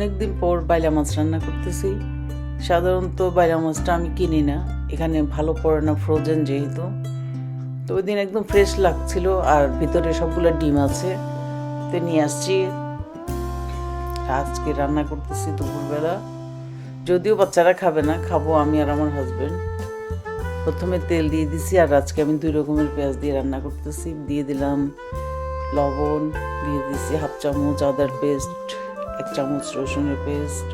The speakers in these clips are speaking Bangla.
অনেকদিন পর বাইলা মাছ রান্না করতেছি। সাধারণত বাইলা মাছটা আমি কিনি না। এখানে ভালো পড়ে না ফ্রোজেন যেহেতু। তো ওই দিন একদম ফ্রেশ লাগছিল আর ভিতরে সবগুলো ডিম আছে। তো নিয়ে আসছি। আজকে রান্না করতেছি দুপুরবেলা। যদিও বাচ্চারা খাবে না, খাব আমি আর আমার হাজব্যান্ড প্রথমে তেল দিয়ে দিছি আর আজকে আমি দুই রকমের পেঁয়াজ দিয়ে রান্না করতেছি। দিয়ে দিলাম লবণ, দিয়ে দিছি হাফ চামচ আদার পেস্ট এক চামচ রসুনের পেস্ট,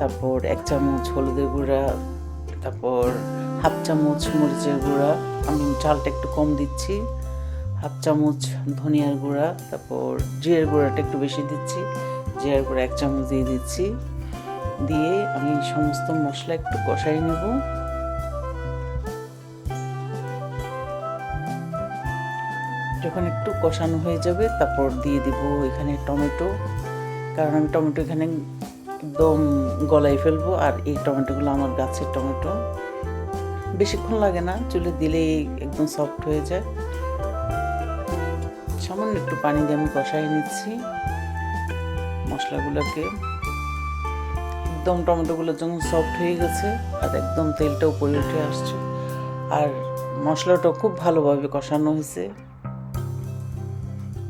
তারপর এক চামচ হলুদের গুঁড়া, তারপর হাফ চামচ মরিচের গুঁড়া, আমি চালটা একটু কম দিচ্ছি, হাফ চামচ ধনিয়ার গুঁড়া, তারপর জিরের গুঁড়াটা একটু বেশি দিচ্ছি, জিরার গুঁড়া এক চামচ দিয়ে দিচ্ছি, দিয়ে আমি সমস্ত মশলা একটু কষাই নেব। যখন একটু কষানো হয়ে যাবে, তারপর দিয়ে দিব এখানে টমেটো। কারণ আমি টমেটো এখানে একদম গলায় ফেলব আর এই টমেটোগুলো আমার গাছের টমেটো। বেশিক্ষণ লাগে না, চুলে দিলেই একদম সফট হয়ে যায়। সামান্য একটু পানি দিয়ে আমি কষাই নিচ্ছি মশলাগুলোকে। একদম টমেটোগুলো যখন সফট হয়ে গেছে আর একদম তেলটা উপরে উঠে আসছে। আর মশলাটা খুব ভালোভাবে কষানো হয়েছে।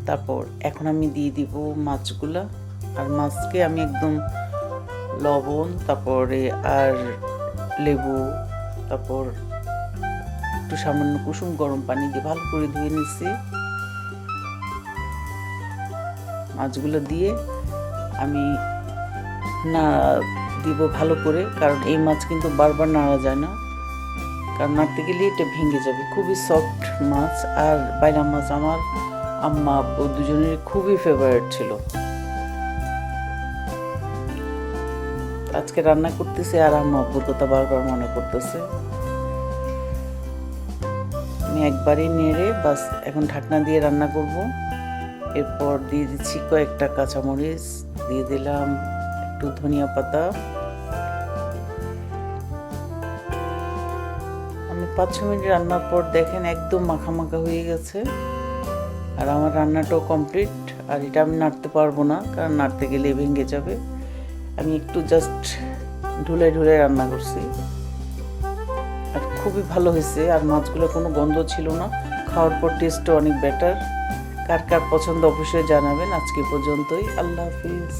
তারপর এখন আমি দিয়ে দিব মাছগুলা। আর মাছকে আমি একদম লবণ, তারপরে আর লেবু, তারপর একটু সামান্য কুসুম গরম পানি দিয়ে ভালো করে ধুয়ে নিচ্ছি। মাছগুলো দিয়ে আমি না দিব ভালো করে, কারণ এই মাছ কিন্তু বারবার নাড়া যায় না। কারণ নাড়তে গেলে এটা ভেঙে যাবে। খুবই সফট মাছ, আর বাইরা মাছ আমার আম্মা আব্বু দুজনের খুবই ফেভারিট ছিল। আজকে রান্না করতেছে আর আম্মা আব্বুর বারবার মনে করতেছে আমি একবারই নেড়ে বাস এখন ঢাকনা দিয়ে রান্না করব। এরপর দিয়ে দিচ্ছি কয়েকটা কাঁচামরিচ, দিয়ে দিলাম একটু ধনিয়া পাতা। আমি পাঁচ ছ মিনিট রান্নার পর দেখেন একদম মাখা মাখা হয়ে গেছে। আর আমার রান্নাটাও কমপ্লিট। আর এটা আমি নাড়তে পারব না, কারণ নাড়তে গেলে ভেঙে যাবে। আমি একটু জাস্ট ঢুলে ঢুলে রান্না করছি। আর খুবই ভালো হয়েছে, আর মাছগুলো কোনো গন্ধ ছিল না। খাওয়ার পর টেস্টও অনেক বেটার কার কার পছন্দ অবশ্যই জানাবেন। আজকে পর্যন্তই। আল্লাহ হাফিজ।